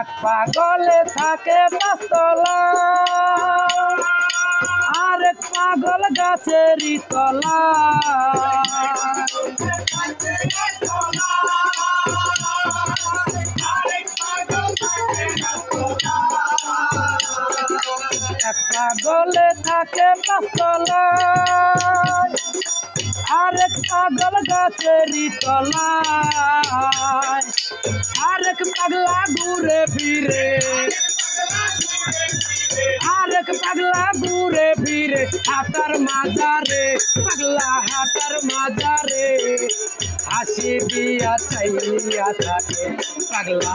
এক পাগলে থাকে গাছতলা আর এক পাগল গাছের তলা। পাগলে থাকে পাঁচতলা আরেক পাগল গাছেরই তলায়। আরেক পাগলা ঘুরে ফিরে। আরেক পাগলা ঘুরে ফিরে হাতার মাজারে, পাগলা হাতার মাজারে। হাসি দিয়া চাইয়া থাকে পাগলা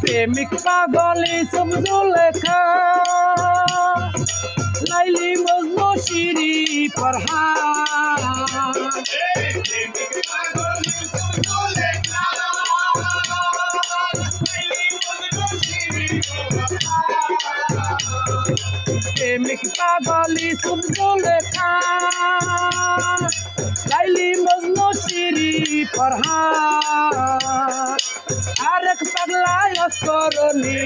প্রেমিক পাগলি সমঝো লেখা লাইলি মজনু শিরি পরহা প্রেমিক পাগলি সমঝো লেখা লাইলি মজনু শিরি পাগলা অস্করণী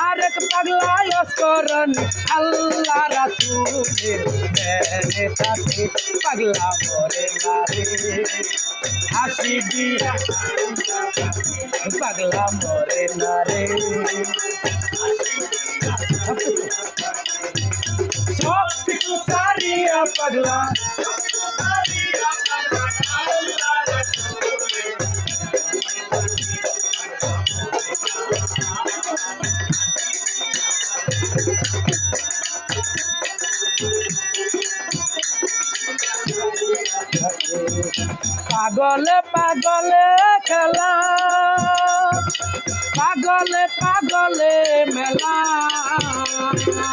আরেক পাগলা অস্করণী আল্লাহ রাসূলের প্রেমে থাকে পাগলা মরে নারে হাসি দিয়া পাগলা মরে নারে সব কিছু সারিয়া পাগলা পাগলে পাগলে খেলা। পাগলে পাগলে মেলা।